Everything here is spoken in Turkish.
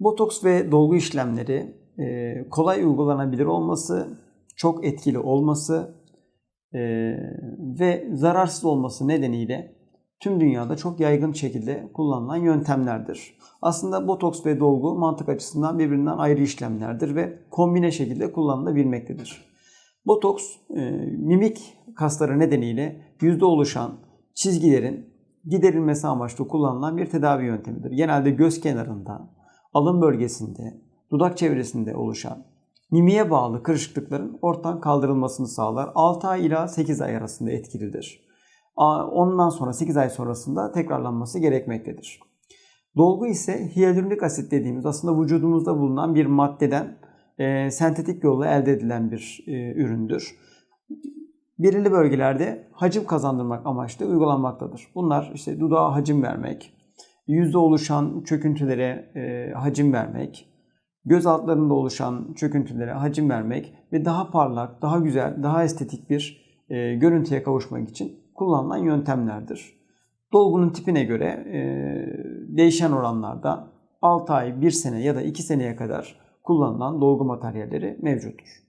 Botoks ve dolgu işlemleri e, kolay uygulanabilir olması, çok etkili olması e, ve zararsız olması nedeniyle tüm dünyada çok yaygın şekilde kullanılan yöntemlerdir. Aslında botoks ve dolgu mantık açısından birbirinden ayrı işlemlerdir ve kombine şekilde kullanılabilmektedir. Botoks e, mimik kasları nedeniyle yüzde oluşan çizgilerin giderilmesi amaçlı kullanılan bir tedavi yöntemidir. Genelde göz kenarında, alın bölgesinde, dudak çevresinde oluşan mimiğe bağlı kırışıklıkların ortadan kaldırılmasını sağlar. 6 ay ila 8 ay arasında etkilidir. Ondan sonra 8 ay sonrasında tekrarlanması gerekmektedir. Dolgu ise hyaluronik asit dediğimiz aslında vücudumuzda bulunan bir maddeden e, sentetik yolla elde edilen bir e, üründür. Belirli bölgelerde hacim kazandırmak amaçlı uygulanmaktadır. Bunlar işte dudağa hacim vermek, yüzde oluşan çöküntülere e, hacim vermek, göz altlarında oluşan çöküntülere hacim vermek ve daha parlak, daha güzel, daha estetik bir e, görüntüye kavuşmak için kullanılan yöntemlerdir. Dolgunun tipine göre e, değişen oranlarda 6 ay, 1 sene ya da 2 seneye kadar kullanılan dolgu materyalleri mevcuttur.